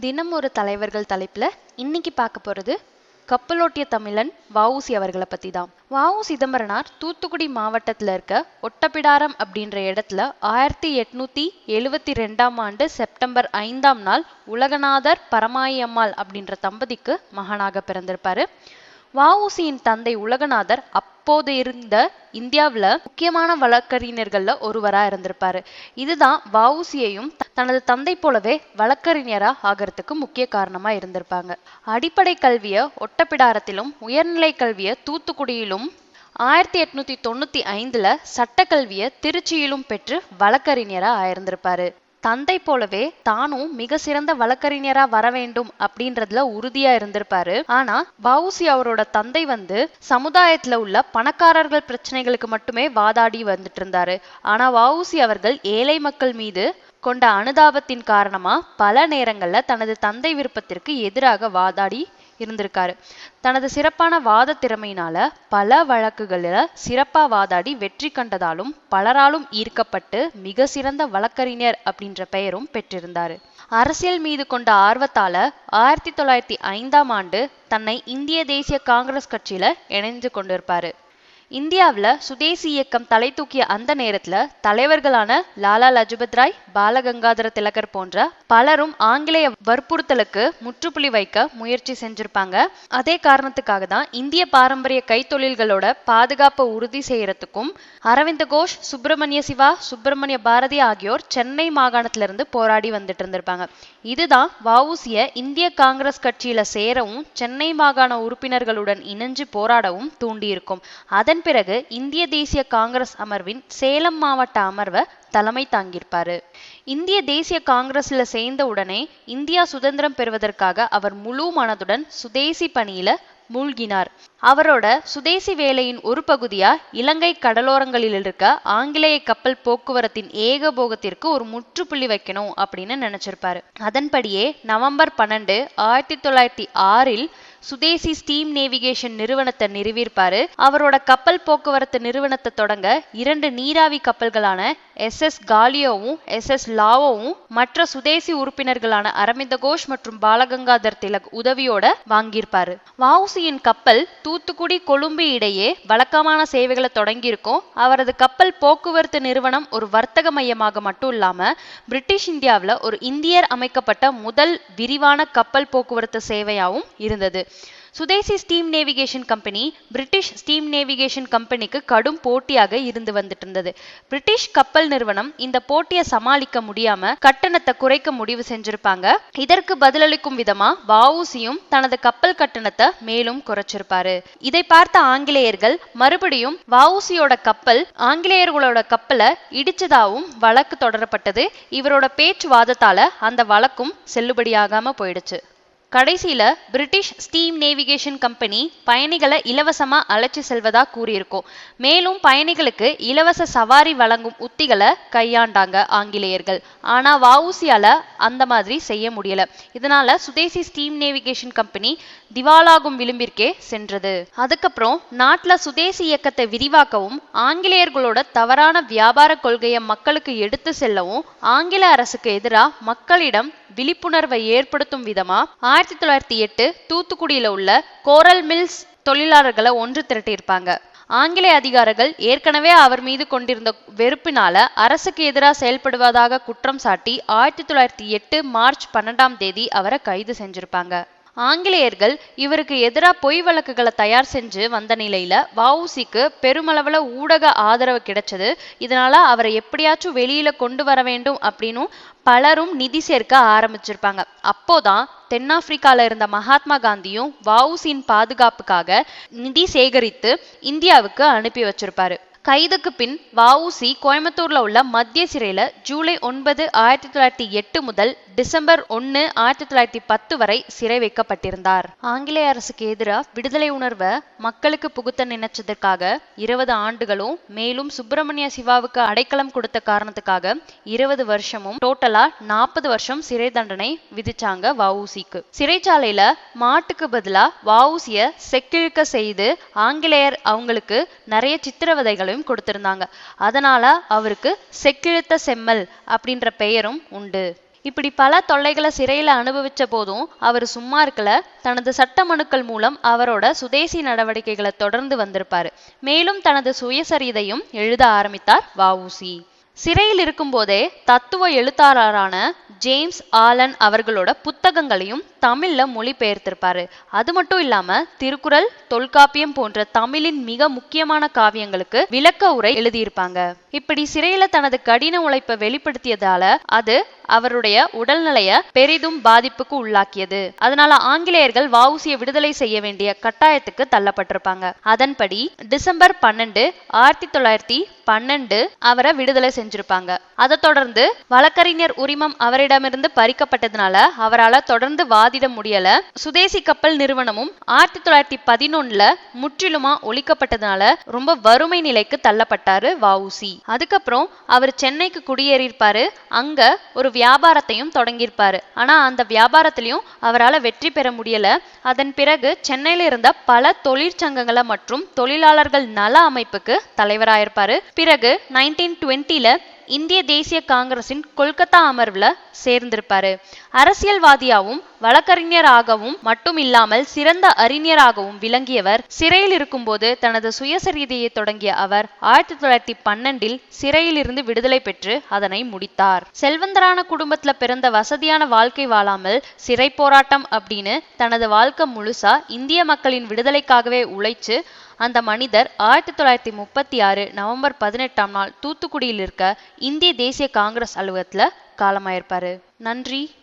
தினம் ஒரு தலைவர்கள் தலைப்புல இன்னைக்கு பார்க்க போறது கப்பலோட்டிய தமிழன் வஉசி அவர்களை பற்றி தான் வஉ சிதம்பரனார் தூத்துக்குடி மாவட்டத்துல இருக்க ஒட்டப்பிடாரம் அப்படின்ற இடத்துல ஆயிரத்தி எட்நூத்தி எழுவத்தி ரெண்டாம் ஆண்டு செப்டம்பர் ஐந்தாம் நாள் உலகநாதர் பரமாயி அம்மாள் அப்படின்ற தம்பதிக்கு மகனாக பிறந்திருப்பாரு. வஉசியின் தந்தை உலகநாதர் அப்போது இருந்த இந்தியாவுல முக்கியமான வழக்கறிஞர்கள்ல ஒருவரா இருந்திருப்பாரு. இதுதான் வஉசியையும் தனது தந்தை போலவே வழக்கறிஞரா ஆகிறதுக்கு முக்கிய காரணமா இருந்திருப்பாங்க. அடிப்படை கல்விய ஒட்டப்பிடாரத்திலும் உயர்நிலை கல்விய தூத்துக்குடியிலும் ஆயிரத்தி எட்நூத்தி தொண்ணூத்தி ஐந்துல சட்டக்கல்விய திருச்சியிலும் பெற்று வழக்கறிஞரா ஆயிருந்திருப்பாரு. தந்தை போலவே தானும் மிக சிறந்த வழக்கறிஞரா வர வேண்டும் அப்படின்றதுல உறுதியா இருந்திருப்பாரு. ஆனா பவுசி அவரோட தந்தை வந்து சமுதாயத்துல உள்ள பணக்காரர்கள் பிரச்சனைகளுக்கு மட்டுமே வாதாடி வந்துட்டு இருந்தாரு. ஆனா வவுசி அவர்கள் ஏழை மக்கள் மீது கொண்ட அனுதாபத்தின் காரணமா பல நேரங்கள்ல தனது தந்தை விருப்பத்திற்கு எதிராக வாதாடி இருந்திருக்காரு. தனது சிறப்பான வாத திறமையினால பல வழக்குகளில் சிறப்பா வாதாடி வெற்றி கண்டதாலும் பலராலும் ஈர்க்கப்பட்டு மிக சிறந்த வழக்கறிஞர் அப்படின்ற பெயரும் பெற்றிருந்தாரு. அரசியல் மீது கொண்ட ஆர்வத்தால ஆயிரத்தி தொள்ளாயிரத்தி ஐந்தாம் ஆண்டு தன்னை இந்திய தேசிய காங்கிரஸ் கட்சியில இணைந்து கொண்டிருப்பாரு. இந்தியாவில் சுதேசி இயக்கம் தலை தூக்கிய அந்த நேரத்துல தலைவர்களான லாலா லஜபத் ராய் பாலகங்காதர திலகர் போன்ற பலரும் ஆங்கிலேய வற்புறுத்தலுக்கு முற்றுப்புள்ளி வைக்க முயற்சி செஞ்சிருப்பாங்க. அதே காரணத்துக்காக தான் இந்திய பாரம்பரிய கைத்தொழில்களோட பாதுகாப்பை உறுதி செய்யறதுக்கும் அரவிந்த கோஷ் சுப்பிரமணிய சிவா சுப்பிரமணிய பாரதி ஆகியோர் சென்னை மாகாணத்திலிருந்து போராடி வந்துட்டு இருந்திருப்பாங்க. இதுதான் வவுசிய இந்திய காங்கிரஸ் கட்சியில சேரவும் சென்னை மாகாண உறுப்பினர்களுடன் இணைஞ்சு போராடவும் தூண்டியிருக்கும். அதன் அதன் பிறகு இந்திய தேசிய காங்கிரஸ் அமர்வின் சேலம் மாவட்ட அமர்வை தலைமை தாங்கியிருப்பாரு. இந்திய தேசிய காங்கிரஸ்ல சேர்ந்த உடனே இந்தியா சுதந்திரம் பெறுவதற்காக அவர் முழு மனதுடன் சுதேசி பணியில மூழ்கினார். அவரோட சுதேசி வேலையின் ஒரு பகுதியா இலங்கை கடலோரங்களில் இருக்க ஆங்கிலேய கப்பல் போக்குவரத்தின் ஏகபோகத்திற்கு ஒரு முற்றுப்புள்ளி வைக்கணும் அப்படின்னு நினைச்சிருப்பாரு. அதன்படியே நவம்பர் பன்னெண்டு ஆயிரத்தி தொள்ளாயிரத்தி ஆறில் சுதேசி ஸ்டீம் நேவிகேஷன் நிறுவனத்தை நிறுவியிருப்பாரு. அவரோட கப்பல் போக்குவரத்து நிறுவனத்தை தொடங்க இரண்டு நீராவி கப்பல்களான எஸ் எஸ் காலியோவும் எஸ் எஸ் லாவோவும் மற்ற சுதேசி உறுப்பினர்களான அரவிந்த கோஷ் மற்றும் பாலகங்காதர் திலக் உதவியோட வாங்கியிருப்பாரு. வவுசியின் கப்பல் தூத்துக்குடி கொழும்பு இடையே வழக்கமான சேவைகளை தொடங்கியிருக்கும். அவரது கப்பல் போக்குவரத்து நிறுவனம் ஒரு வர்த்தக மையமாக மட்டும் இல்லாம பிரிட்டிஷ் இந்தியாவில் ஒரு இந்தியர் அமைக்கப்பட்ட முதல் விரிவான கப்பல் போக்குவரத்து சேவையாகவும் இருந்தது. Swadeshi steam navigation company British steam navigation கம்பெனிக்கு கடும் போட்டியாக இருந்து வந்துட்டு இருந்தது பிரிட்டிஷ் கப்பல் நிறுவனம் இந்த போட்டியை சமாளிக்க முடியாம கட்டணத்தை குறைக்க முடிவு செஞ்சிருப்பாங்க. இதற்கு பதிலளிக்கும் விதமா வஉசியும் தனது கப்பல் கட்டணத்தை மேலும் குறைச்சிருப்பாரு. இதை பார்த்த ஆங்கிலேயர்கள் மறுபடியும் வஉசியோட கப்பல் ஆங்கிலேயர்களோட கப்பலை இடிச்சதாவும் வழக்கு தொடரப்பட்டது. இவரோட பேச்சுவாதத்தால அந்த வழக்கும் செல்லுபடியாகாம போயிடுச்சு. கடைசியில பிரிட்டிஷ் ஸ்டீம் நேவிகேஷன் கம்பெனி பயணிகளை இலவசமா அழைச்சி செல்வதா கூறியிருக்கோம். மேலும் பயணிகளுக்கு இலவச சவாரி வழங்கும் உத்திகளை கையாண்டாங்க ஆங்கிலேயர்கள். ஆனா வஉசியால அந்த மாதிரி செய்ய முடியல. இதனால சுதேசி ஸ்டீம் நேவிகேஷன் கம்பெனி திவாலாகும் விளிம்பிற்கே சென்றது. அதுக்கப்புறம் நாட்டுல சுதேசி இயக்கத்தை விரிவாக்கவும் ஆங்கிலேயர்களோட தவறான வியாபார கொள்கையை மக்களுக்கு எடுத்து செல்லவும் ஆங்கில அரசுக்கு எதிராக மக்களிடம் விழிப்புணர்வை ஏற்படுத்தும் விதமா? ஆயிரத்தி தொள்ளாயிரத்தி எட்டு தூத்துக்குடியில உள்ள கோரல் மில்ஸ் தொழிலாளர்களை ஒன்று திரட்டியிருப்பாங்க. ஆங்கிலேய அதிகாரிகள் ஏற்கனவே அவர் மீது கொண்டிருந்த வெறுப்பினால அரசுக்கு எதிராக செயல்படுவதாக குற்றம் சாட்டி ஆயிரத்தி தொள்ளாயிரத்தி எட்டு மார்ச் பன்னெண்டாம் தேதி அவரை கைது செஞ்சிருப்பாங்க. ஆங்கிலேயர்கள் இவருக்கு எதிராக பொய் வழக்குகளை தயார் செஞ்சு வந்த நிலையில வவுசிக்கு பெருமளவுல ஊடக ஆதரவு கிடைச்சது. இதனால அவரை எப்படியாச்சும் வெளியில கொண்டு வர வேண்டும் அப்படின்னு பலரும் நிதி சேர்க்க ஆரம்பிச்சிருப்பாங்க. அப்போதான் தென்னாப்பிரிக்கால இருந்த மகாத்மா காந்தியும் வவுசின் பாதுகாப்புக்காக நிதி சேகரித்து இந்தியாவுக்கு அனுப்பி வச்சிருப்பாரு. கைதுக்கு பின் வஉசி கோயம்புத்தூர்ல உள்ள மத்திய சிறையில ஜூலை ஒன்பது ஆயிரத்தி தொள்ளாயிரத்தி எட்டு முதல் டிசம்பர் ஒன்று ஆயிரத்தி தொள்ளாயிரத்தி பத்து வரை சிறை வைக்கப்பட்டிருந்தார். ஆங்கிலேய அரசுக்கு எதிராக விடுதலை உணர்வை மக்களுக்கு புகுத்த நினைச்சதற்காக இருபது ஆண்டுகளும் மேலும் சுப்பிரமணிய சிவாவுக்கு அடைக்கலம் கொடுத்த காரணத்துக்காக இருபது வருஷமும் டோட்டலா நாற்பது வருஷம் சிறை தண்டனை விதிச்சாங்க வவுசிக்கு சிறைச்சாலையில மாட்டுக்கு பதிலா வவுசிய செக்கிழுக்க செய்து ஆங்கிலேயர் அவங்களுக்கு நிறைய சித்திரவதைகளையும் கொடுத்திருந்தாங்க. அதனால அவருக்கு செக்கிழுத்த செம்மல் அப்படின்ற பெயரும் உண்டு. இப்படி பல தொல்லைகளை சிறையில அனுபவிச்ச போதும் அவர் சும்மா இருக்கல. தனது சட்ட மனுக்கள் மூலம் அவரோட சுதேசி நடவடிக்கைகளை தொடர்ந்து வந்திருப்பாரு. மேலும் தனது சுயசரிதையும் எழுத ஆரம்பித்தார் வஉசி. சிறையில் இருக்கும்போதே தத்துவ எழுத்தாளரான ஜேம்ஸ் ஆலன் அவர்களோட புத்தகங்களையும் தமிழ்ல மொழிபெயர்த்திருப்பாரு. அது மட்டும் இல்லாம திருக்குறள் தொல்காப்பியம் போன்ற தமிழின் மிக முக்கியமான காவியங்களுக்கு விளக்க உரை எழுதியிருப்பாங்க. இப்படி சிறையில தனது கடின உழைப்பை வெளிப்படுத்தியதால அது அவருடைய உடல்நிலைய பெரிதும் பாதிப்புக்கு உள்ளாக்கியது. அதனால ஆங்கிலேயர்கள் வஉசியை விடுதலை செய்ய வேண்டிய கட்டாயத்துக்கு தள்ளப்பட்டிருப்பாங்க. அதன்படி டிசம்பர் பன்னெண்டு ஆயிரத்தி தொள்ளாயிரத்தி பன்னெண்டு அவரை விடுதலை செஞ்சிருப்பாங்க. அதை தொடர்ந்து வழக்கறிஞர் உரிமம் அவரிடமிருந்து பறிக்கப்பட்டதுனால அவரால் தொடர்ந்து வாதிட முடியல. சுதேசி கப்பல் நிறுவனமும் ஆயிரத்தி தொள்ளாயிரத்தி பதினொன்னுல முற்றிலுமா ஒழிக்கப்பட்டதுனால ரொம்ப வறுமை நிலைக்கு தள்ளப்பட்டாரு வவுசி. அதுக்கப்புறம் அவர் சென்னைக்கு குடியேறியிருப்பாரு. அங்க ஒரு வியாபாரத்தையும் தொடங்கியிருப்பார். ஆனா அந்த வியாபாரத்திலையும் அவரால் வெற்றி பெற முடியல. அதன் பிறகு சென்னையில இருந்த பல தொழிற்சங்கங்களை மற்றும் தொழிலாளர்கள் நல அமைப்புக்கு தலைவராயிருப்பாரு. பிறகு நைன்டீன் டுவெண்ட்டியில் இந்திய தேசிய காங்கிரசின் கொல்கத்தா அமர்வுல சேர்ந்திருப்பாரு. அரசியல்வாதியாகவும் வழக்கறிஞராகவும் மட்டும் இல்லாமல் சிறந்த அறிஞராகவும் விளங்கியவர். சிறையில் இருக்கும்போது தனது சுயசரிதையை தொடங்கிய அவர் ஆயிரத்தி தொள்ளாயிரத்தி பன்னெண்டில் சிறையிலிருந்து விடுதலை பெற்று அதனை முடித்தார். செல்வந்தரான குடும்பத்துல பிறந்த வசதியான வாழ்க்கை வாழாமல் சிறை போராட்டம் அப்படின்னு தனது வாழ்க்கை முழுசா இந்திய மக்களின் விடுதலைக்காகவே உழைச்சு அந்த மனிதர் ஆயிரத்தி தொள்ளாயிரத்தி முப்பத்தி ஆறு நவம்பர் பதினெட்டாம் நாள் தூத்துக்குடியில் இருக்க இந்திய தேசிய காங்கிரஸ் அலுவலகத்தில் காலமாயிருப்பாரு. நன்றி.